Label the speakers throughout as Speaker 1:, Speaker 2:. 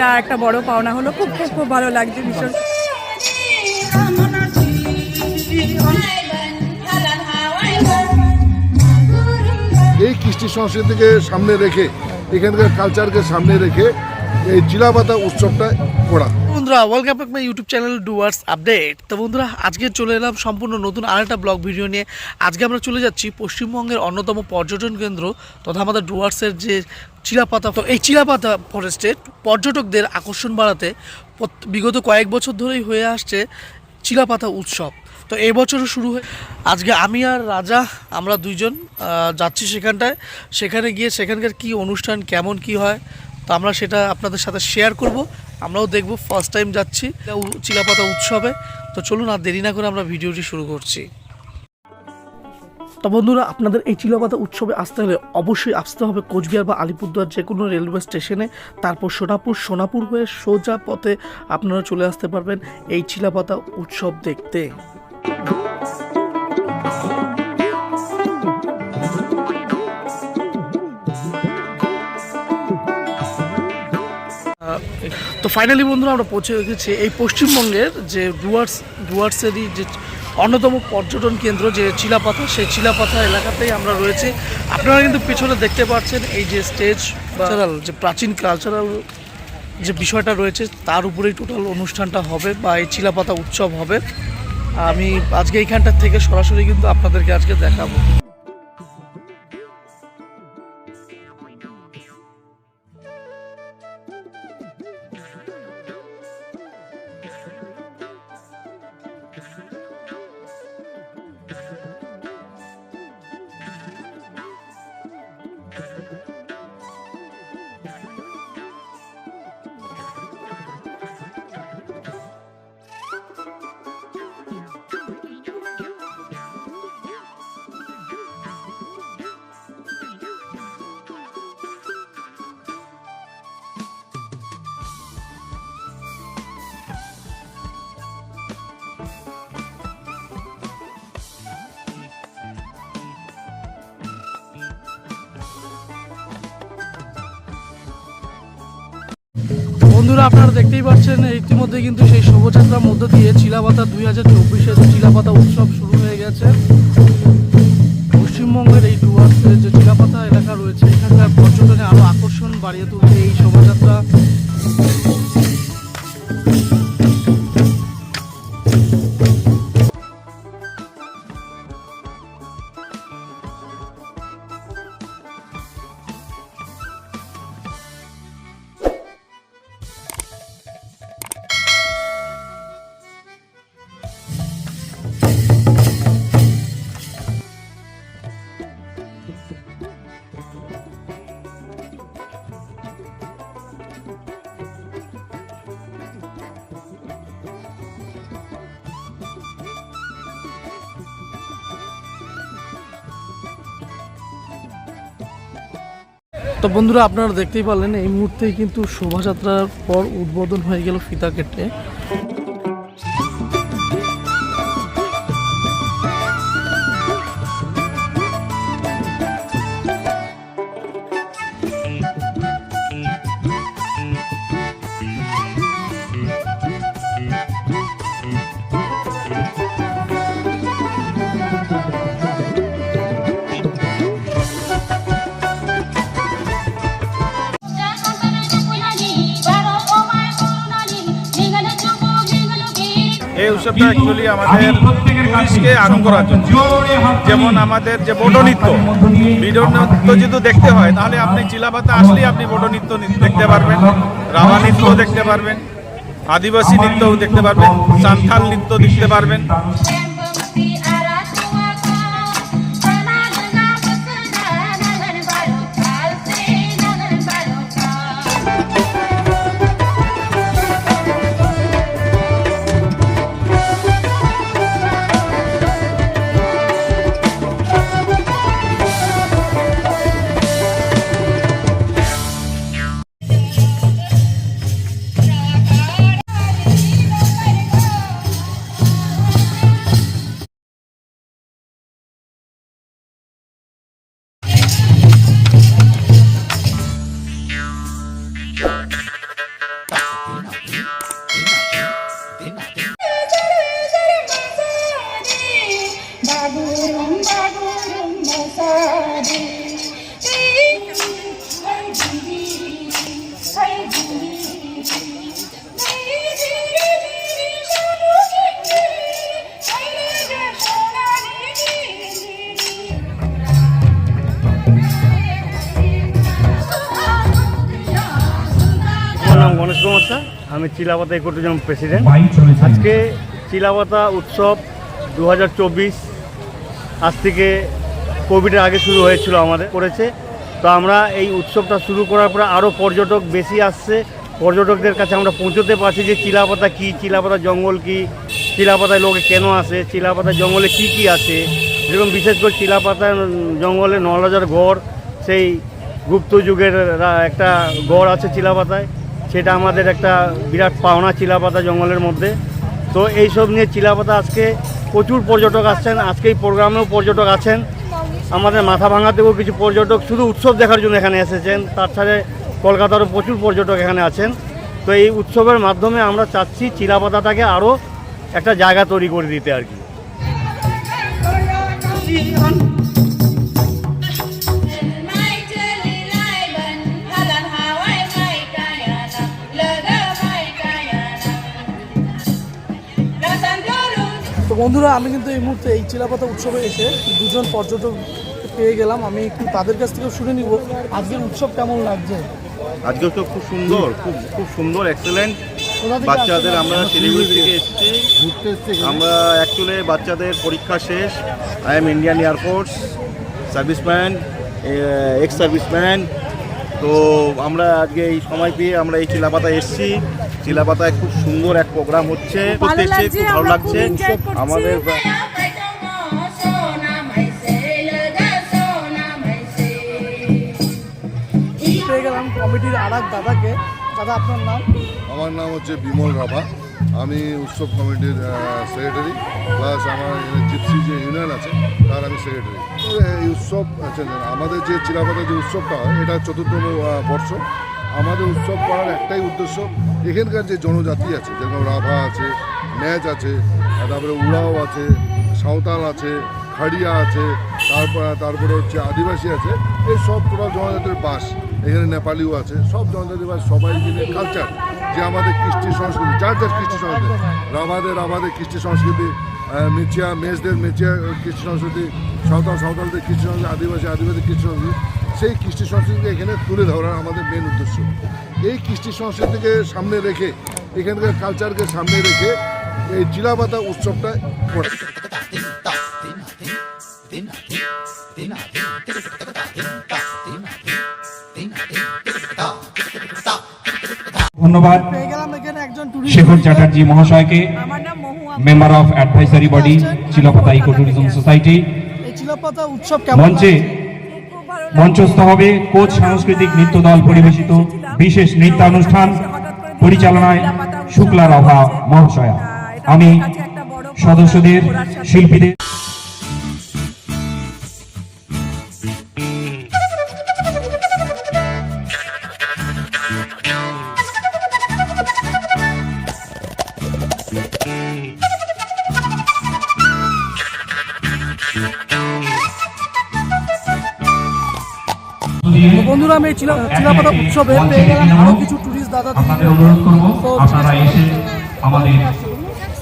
Speaker 1: এটা একটা বড় পাওনা হলো। খুব খুব খুব ভালো লাগছে ভীষণ।
Speaker 2: এই কৃষ্টি সংস্কৃতিকে সামনে রেখে, এখানকার কালচারকে সামনে রেখে এই জিলাপাতা উৎসবটা করা।
Speaker 3: বন্ধুরা welcome back my YouTube channel Dooars update তো বন্ধুরা, আজকে চলে এলাম সম্পূর্ণ নতুন আরেকটা ব্লগ ভিডিও নিয়ে। আজকে আমরা চলে যাচ্ছি পশ্চিমবঙ্গের অন্যতম পর্যটন কেন্দ্র তথা আমাদের ডুয়ার্সের যে চিলাপাতা, তো এই চিলাপাতা ফরেস্টে পর্যটকদের আকর্ষণ বাড়াতে বিগত কয়েক বছর ধরেই হয়ে আসছে চিলাপাতা উৎসব। তো এই বছরও শুরু হয়ে, আজকে আমি আর রাজা, আমরা দুইজন যাচ্ছি সেখানটায়। সেখানে গিয়ে সেখানকার কি অনুষ্ঠান, কেমন কি হয়, তো আমরা সেটা আপনাদের সাথে শেয়ার করব। আমরাও দেখব ফার্স্ট টাইম যাচ্ছি চিলাপাতা উৎসবে। তো চলুন আর দেরি না করে আমরা ভিডিওটি শুরু করছি। তো বন্ধুরা, আপনাদের এই চিলাপাতা উৎসবে আসতে হলে অবশ্যই আসতে হবে কোচবিহার বা আলিপুরদুয়ার যে কোনো রেলওয়ে স্টেশনে। তারপর সোনাপুর সোনাপুর হয়ে সোজা পথে আপনারা চলে আসতে পারবেন এই চিলাপাতা উৎসব দেখতে। তো ফাইনালি বন্ধুরা আমরা পৌঁছে গেছি এই পশ্চিমবঙ্গের যে ডুয়ার্স ডুয়ার্সেরই যে অন্যতম পর্যটন কেন্দ্র যে চিলাপাতা সেই চিলাপাতা এলাকাতেই আমরা রয়েছি। আপনারা কিন্তু পিছনে দেখতে পাচ্ছেন এই যে স্টেজ কালচারাল যে প্রাচীন কালচারাল যে বিষয়টা রয়েছে তার উপরেই টোটাল অনুষ্ঠানটা হবে বা এই চিলাপাতা উৎসব হবে। আমি আজকে এইখানটার থেকে সরাসরি কিন্তু আপনাদেরকে আজকে দেখাবো। Thank you. বন্ধুরা, আপনারা দেখতেই পাচ্ছেন, ইতিমধ্যে কিন্তু সেই শোভাযাত্রার মধ্য দিয়ে চিলাপাতা দুই হাজার চব্বিশের চিলাপাতা উৎসব শুরু হয়ে গেছে। তো বন্ধুরা আপনারা দেখতেই পারলেন, এই মুহূর্তেই কিন্তু শোভাযাত্রার পর উদ্বোধন হয়ে গেল ফিতা কেটে।
Speaker 4: এই উৎসবটা অ্যাকচুয়ালি আমাদের পুলিশকে আনন্দ করার জন্য। যেমন আমাদের যে বড় নৃত্য বিডো নৃত্য যদি দেখতে হয় তাহলে আপনি চিলাপাতা আসলেই আপনি বড় নৃত্য দেখতে পারবেন রাভা নৃত্য দেখতে পারবেন আদিবাসী নৃত্যও দেখতে পারবেন সান্থাল নৃত্য দেখতে পারবেন।
Speaker 5: আমি চিলাপাতা ইকোটুরিজম প্রেসিডেন্ট আজকে চিলাপাতা উৎসব দু হাজার চব্বিশ আজ থেকে কোভিডের আগে শুরু হয়েছিল আমাদের করেছে। তো আমরা এই উৎসবটা শুরু করার পরে আরও পর্যটক বেশি আসছে। পর্যটকদের কাছে আমরা পৌঁছতে পারছি যে চিলাপাতা কী চিলাপাতা জঙ্গল কী চিলাপাতায় লোকে কেন আসে চিলাপাতা জঙ্গলে কি কি আছে। যেরকম বিশেষ করে চিলাপাতা জঙ্গলে নলজার গড় সেই গুপ্ত যুগের একটা গড় আছে চিলাপাতায়। সেটা আমাদের একটা বিরাট পাওনা চিলাপাতা জঙ্গলের মধ্যে। তো এইসব নিয়ে চিলাপাতা আজকে প্রচুর পর্যটক আসছেন আজকে এই প্রোগ্রামেও পর্যটক আছেন। আমাদের মাথা ভাঙা থেকেও কিছু পর্যটক, শুধু উৎসব দেখার জন্য এখানে এসেছেন, তার ছাড়া কলকাতারও প্রচুর পর্যটক এখানে আছেন। তো এই উৎসবের মাধ্যমে আমরা চাচ্ছি চিলাপাতাটাকে আরও একটা জায়গা তৈরি করে দিতে আর কি।
Speaker 3: বন্ধুরা আমি কিন্তু এই মুহূর্তে এই চিলাপাতা উৎসবে এসে দুজন পর্যটক পেয়ে গেলাম। আমি একটু তাদের কাছ থেকেও শুনে নিব আজকের উৎসব কেমন লাগছে?
Speaker 6: আজকে তো খুব সুন্দর খুব খুব সুন্দর এক্সেলেন্ট বাচ্চাদের আমরা শিলিগুড়ি থেকে এসেছি।
Speaker 2: ঘুরতে এসছে
Speaker 6: আমরা অ্যাকচুয়ালি বাচ্চাদের পরীক্ষা শেষ। I am Indian air force serviceman ex serviceman তো আমরা আজকে এই সময় পেয়ে আমরা এই চিলাপাতা এসেছি। চিলাপাতায় খুব সুন্দর এক প্রোগ্রাম হচ্ছে। করতে খুব ভালো লাগছে। আমাদের
Speaker 3: গেলাম কমিটির আর এক দাদাকে। দাদা আপনার নাম?
Speaker 2: আমার নাম হচ্ছে বিমল রাভা আমি উৎসব কমিটির সেক্রেটারি প্লাস আমার জিপসি যে ইউনিয়ন আছে তার আমি সেক্রেটারি এই উৎসব আচ্ছা, আমাদের যে চিরাপাতা যে উৎসবটা হয় এটা চতুর্থ বর্ষ। আমাদের উৎসব করার একটাই উদ্দেশ্য এখানকার যে জনজাতি আছে, যেরকম রাভা আছে, ম্যাচ আছে তারপরে উড়াও আছে, সাঁওতাল আছে, খাড়িয়া আছে, তারপর তারপরে হচ্ছে আদিবাসী আছে, এই সব টোটাল জনজাতির বাস। এখানে নেপালিও আছে, সব জনজাতির বাস, সবাই মিলে কালচার যে আমাদের কৃষ্টি সংস্কৃতি, যার যার কৃষ্টি সংস্কৃতি, রাভাদের রাভাদের কৃষ্টি সংস্কৃতি মেচিয়া, মেজদের, মেচিয়া কৃষ্টি সংস্কৃতি, সাঁওতাল, সাঁওতালদের কৃষ্টি সংস্কৃতি, আদিবাসী আদিবাসী কৃষ্টি সংস্কৃতি সেই কৃষ্টি সংস্কৃতিকে এখানে তুলে ধরার আমাদের মেন উদ্দেশ্য। এই কৃষ্টি সংস্কৃতিকে সামনে রেখে এখানকার কালচারকে সামনে রেখে এই চিলাপাতা উৎসবটা করে।
Speaker 7: ধন্যবাদ। শেখর চ্যাটার্জি মহাশয়কে member of advisory body Chilapata eco tourism society
Speaker 3: এই চিলাপাতা উৎসব কেমন
Speaker 7: মঞ্চে মঞ্চস্থ হবে কোচ সাংস্কৃতিক নৃত্য দল পরিবেশিত বিশেষ নৃত্যানুষ্ঠান পরিচালনায় শুক্লা রাভা মহাশয়া। আমি সদস্যদের, শিল্পীদের
Speaker 3: বন্ধুরা আমি চিলাপাতা উৎসবে পেয়ে গেলাম কিছু টুরিস্ট দাদা
Speaker 7: আপনাদের অনুরোধ করব
Speaker 3: তো
Speaker 7: আপনারা এসে আমাদের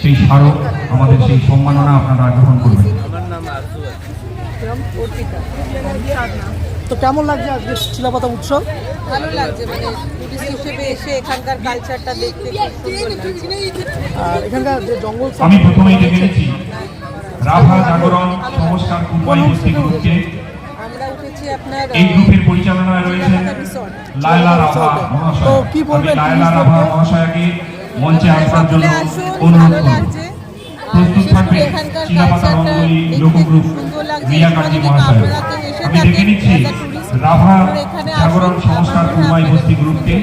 Speaker 7: সেই স্মারক আমাদের সেই সম্মাননা আপনারা গ্রহণ করবেন।
Speaker 3: তো কেমন লাগছে আজকে চিলাপাতা উৎসব?
Speaker 8: ভালো লাগছে মানে টুরিস্ট হিসেবে এসে এখানকার কালচারটা দেখতে খুব সুন্দর লাগছে।
Speaker 3: আর এখানকার যে জঙ্গল
Speaker 7: আমি প্রথমেই রাভা জাগরণ সংস্কার কুমারী গোষ্ঠী গ্রুপকে
Speaker 8: আমরা উঠেছি আপনার
Speaker 7: এই গ্রুপের পরিচালনায় রয়েছেন লায়লা রাভা
Speaker 3: তো
Speaker 7: মহাশয়।
Speaker 3: কি বলবেন
Speaker 7: লায়লা রাভা মহাশয়াকে মঞ্চে আসবার জন্য অনুরোধ করব। প্রস্তুত থাকবেন চিলাপাতা
Speaker 8: কালচারটা
Speaker 7: লোকগ্রুপ রিয়া কার্জি মহাশয়। আমি ডেকে নিচ্ছি রাভা জাগরণ
Speaker 8: আপনাদের
Speaker 7: গোষ্ঠী
Speaker 8: খুব
Speaker 7: গ্রুপকে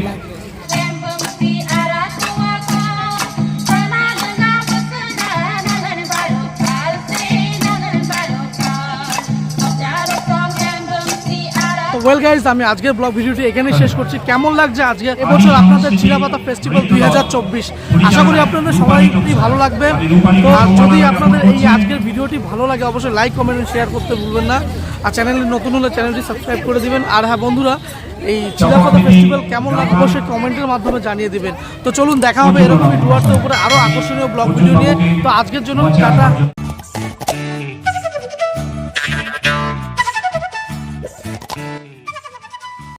Speaker 3: ওয়েল গাইজ আমি আজকের ব্লগ ভিডিওটি এখানে শেষ করছি। কেমন লাগছে আজকে? এবছর আপনাদের চিলাপাতা ফেস্টিভ্যাল দুই হাজার চব্বিশ। আশা করি আপনাদের সবাইই ভালো লাগবে। আর যদি আপনাদের এই আজকের ভিডিওটি ভালো লাগে, অবশ্যই লাইক কমেন্ট শেয়ার করতে ভুলবেন না। আর চ্যানেলে নতুন হলে চ্যানেলটি সাবস্ক্রাইব করে দিবেন। আর হ্যাঁ বন্ধুরা, এই চিলাপাতা ফেস্টিভ্যাল কেমন লাগে অবশ্যই কমেন্টের মাধ্যমে জানিয়ে দিবেন। তো চলুন, দেখা হবে এরকমই ডুয়ার্সের উপরে আরও আকর্ষণীয় ব্লগ ভিডিও নিয়ে। তো আজকের জন্য টাটা।